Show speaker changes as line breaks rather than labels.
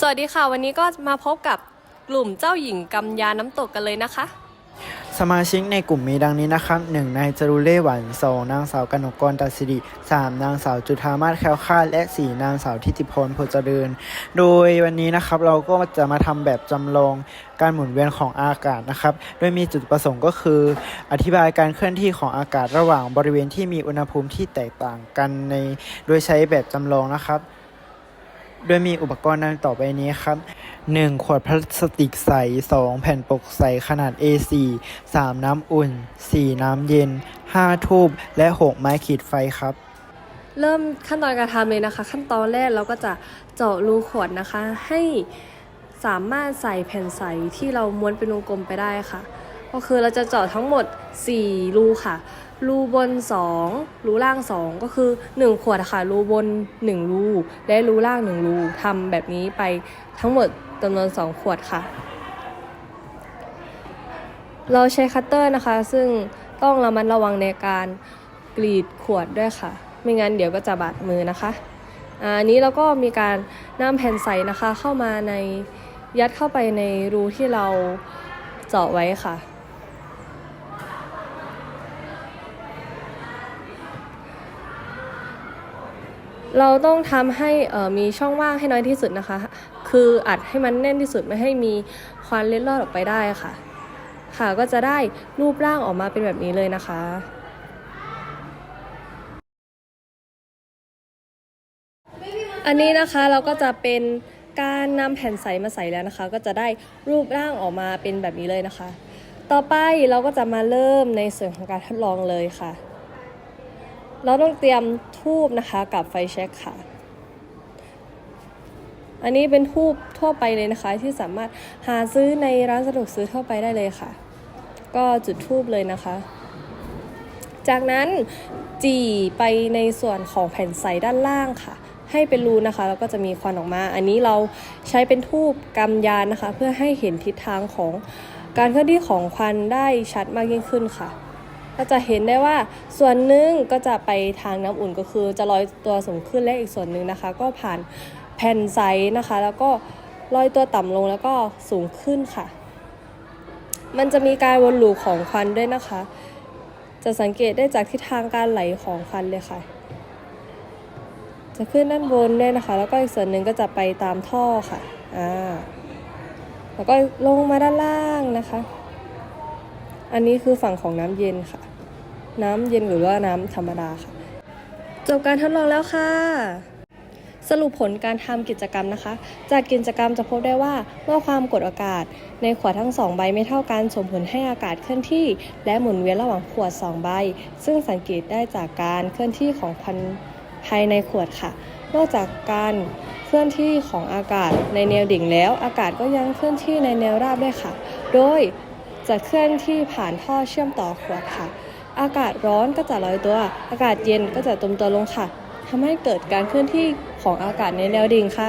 สวัสดีค่ะ วันนี้ก็มาพบกับกลุ่มเจ้าหญิงกำยาน้ำตกกันเลยนะคะ
สมาชิกในกลุ่มมีดังนี้นะครับ 1. นายจรุเล่หวันสองนางสาวกนกกรตัดสิริ 3. นางสาวจุธามาศแคลคาดและ 4. นางสาวทิติพรโพเจริญ โดยวันนี้นะครับเราก็จะมาทำแบบจำลองการหมุนเวียนของอากาศนะครับ โดยมีจุดประสงค์ก็คือ อธิบายการเคลื่อนที่ของอากาศระหว่างบริเวณที่มีอุณหภูมิที่แตกต่างกันใน โดยใช้แบบจำลองนะครับ โดยมีอุปกรณ์ดังต่อไปนี้ครับ 1. ขวดพลาสติกใส 2. แผ่นปกใสขนาด A4 3. น้ำอุ่น 4. น้ำเย็น 5. ทูบและ 6 ไม้ขีดไฟครับ
เริ่มขั้นตอนการทำเลยนะคะ ขั้นตอนแรกเราก็จะเจาะรูขวดนะคะ ให้สามารถใส่แผ่นใสที่เราม้วนเป็นวงกลมไปได้ค่ะ ก็คือเราจะเจาะทั้งหมด 4 รูค่ะ รูบน 2 รูล่าง 2 ก็คือ 1 ขวดค่ะ รูบน 1 รู และรูล่าง 1 รูทำแบบนี้ไปทั้งหมดจำนวน 2 ขวดค่ะ เราใช้คัตเตอร์นะคะ ซึ่งต้องระมัดระวังในการกรีดขวดด้วยค่ะ ไม่งั้นเดี๋ยวก็จะบาดมือนะคะอาอันนี้เราก็มีการนำแผ่นใสนะคะเข้ามาในยัดเข้าไปในรูที่เราเจาะไว้ค่ะ เราต้องทำให้มีช่องว่างให้น้อยที่สุดนะคะ คืออัดให้มันแน่นที่สุดไม่ให้มีควันเล็ดลอดออกไปได้ค่ะ ค่ะก็จะได้รูปร่างออกมาเป็นแบบนี้เลยนะคะอันนี้นะคะเราก็จะเป็นการนำแผ่นใสมาใส่แล้วนะคะ ก็จะได้รูปร่างออกมาเป็นแบบนี้เลยนะคะ ต่อไปเราก็จะมาเริ่มในส่วนของการทดลองเลยค่ะ เราต้องเตรียมทูบนะคะกับไฟแช็กค่ะ อันนี้เป็นทูบทั่วไปเลยนะคะ ที่สามารถหาซื้อในร้านสะดวกซื้อทั่วไปได้เลยค่ะ ก็จุดทูบเลยนะคะ จากนั้นจี่ไปในส่วนของแผ่นใสด้านล่างค่ะ ให้เป็นรูนะคะแล้วก็จะมีควันออกมา อันนี้เราใช้เป็นทูบกำยานนะคะ เพื่อให้เห็นทิศทางของการเคลื่อนที่ของควันได้ชัดมากยิ่งขึ้นค่ะ ก็จะเห็นได้ว่าส่วนหนึ่งก็จะไปทางน้ำอุ่นก็คือจะลอยตัวสูงขึ้นและอีกส่วนหนึ่งนะคะ ก็ผ่านแผ่นใสนะคะ แล้วก็ลอยตัวต่ำลงแล้วก็สูงขึ้นค่ะ มันจะมีการวนลูปของควันด้วยนะคะ จะสังเกตได้จากทิศทางการไหลของควันเลยค่ะ จะขึ้นด้านบนด้วยนะคะ แล้วก็อีกส่วนหนึ่งก็จะไปตามท่อค่ะอ่าแล้วก็ลงมาด้านล่างนะคะ อันนี้คือฝั่งของน้ำเย็นค่ะ น้ำเย็นหรือว่าน้ำธรรมดาค่ะ จบการทดลองแล้วค่ะ สรุปผลการทำกิจกรรมนะคะ จากกิจกรรมจะพบได้ว่าเมื่อความกดอากาศ ในขวดทั้งสองใบไม่เท่ากันส่งผลให้อากาศเคลื่อนที่ และหมุนเวียนระหว่างขวดสองใบ ซึ่งสังเกตได้จากการเคลื่อนที่ของควันภายในขวดค่ะ นอกจากการเคลื่อนที่ของอากาศในแนวดิ่งแล้ว อากาศก็ยังเคลื่อนที่ในแนวราบด้วยค่ะ โดย จะเคลื่อนที่ผ่านท่อเชื่อมต่อขวดค่ะ อากาศร้อนก็จะลอยตัว อากาศเย็นก็จะตมตัวลงค่ะทำให้เกิดการเคลื่อนที่ของอากาศในแนวดิ่งค่ะ